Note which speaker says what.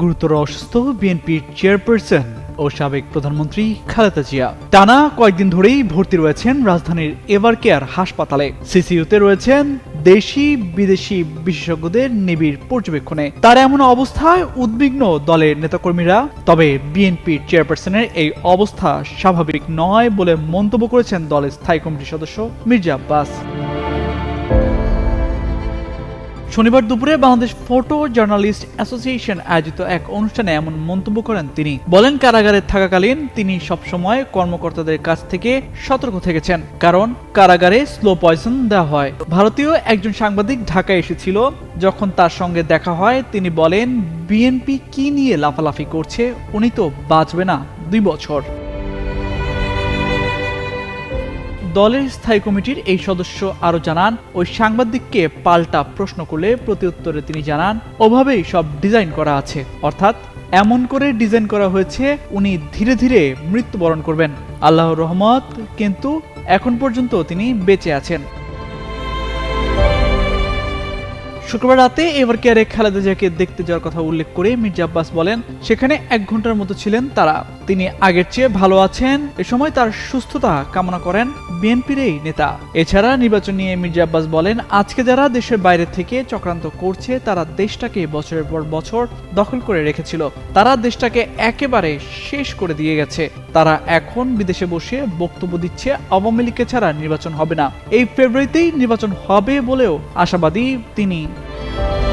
Speaker 1: গুরুতর অসুস্থ বিএনপির চেয়ারপারসন ও সাবেক প্রধানমন্ত্রী খালেদা জিয়া। টানা কয়েকদিন ধরেই ভর্তি রয়েছেন রাজধানীর এভার কেয়ার হাসপাতালে। সিসিইউতে রয়েছেন দেশি, বিদেশি বিশেষজ্ঞদের নিবিড় পর্যবেক্ষণে। তার এমন অবস্থায় উদ্বিগ্ন দলের নেতাকর্মীরা, তবে বিএনপির চেয়ারপারসনের এই অবস্থা স্বাভাবিক নয় বলে মন্তব্য করেছেন দলের স্থায়ী কমিটির সদস্য মির্জা আব্বাস। শনিবার দুপুরে বাংলাদেশ ফটো জার্নালিস্ট অ্যাসোসিয়েশন আয়োজিত এক অনুষ্ঠানে এমন মন্তব্য করেন তিনি। বলেন, কারাগারে থাকাকালীন তিনি সবসময় কর্মকর্তাদের কাছ থেকে সতর্ক থেকেছেন, কারণ কারাগারে স্লো পয়জন দেওয়া হয়। ভারতীয় একজন সাংবাদিক ঢাকায় এসেছিল, যখন তার সঙ্গে দেখা হয়, তিনি বলেন, বিএনপি কি নিয়ে লাফালাফি করছে, উনি তো বাঁচবে না, দুই বছর। দলের স্থায়ী কমিটির এই সদস্য আরও জানান, ওই সাংবাদিককে পাল্টা প্রশ্ন করলে প্রতিউত্তরে তিনি জানান, ওভাবেই সব ডিজাইন করা আছে। অর্থাৎ, এমন করে ডিজাইন করা হয়েছে, উনি ধীরে ধীরে মৃত্যুবরণ করবেন। আল্লাহর রহমত, কিন্তু এখন পর্যন্ত তিনি বেঁচে আছেন। শুক্রবার রাতে এবার কেয়ারে খালেদা জিয়াকে দেখতে যাওয়ার কথা উল্লেখ করে মির্জা আব্বাস বলেন, সেখানে এক ঘণ্টার মতো ছিলেন তারা। তিনি আগের চেয়ে ভালো আছেন, এ সময় তার সুস্থতা কামনা করেন বিএনপির এই নেতা। এছাড়া নির্বাচন নিয়ে মির্জা আব্বাস বলেন, আজকে যারা দেশের বাইরে থেকে চক্রান্ত করছে, তারা দেশটাকে বছরের পর বছর দখল করে রেখেছিল। তারা দেশটাকে একেবারে শেষ করে দিয়ে গেছে। তারা এখন বিদেশে বসে বক্তব্য দিচ্ছে, আওয়ামী লীগকে ছাড়া নির্বাচন হবে না। এই ফেব্রুয়ারিতেই নির্বাচন হবে বলেও আশাবাদী তিনি। you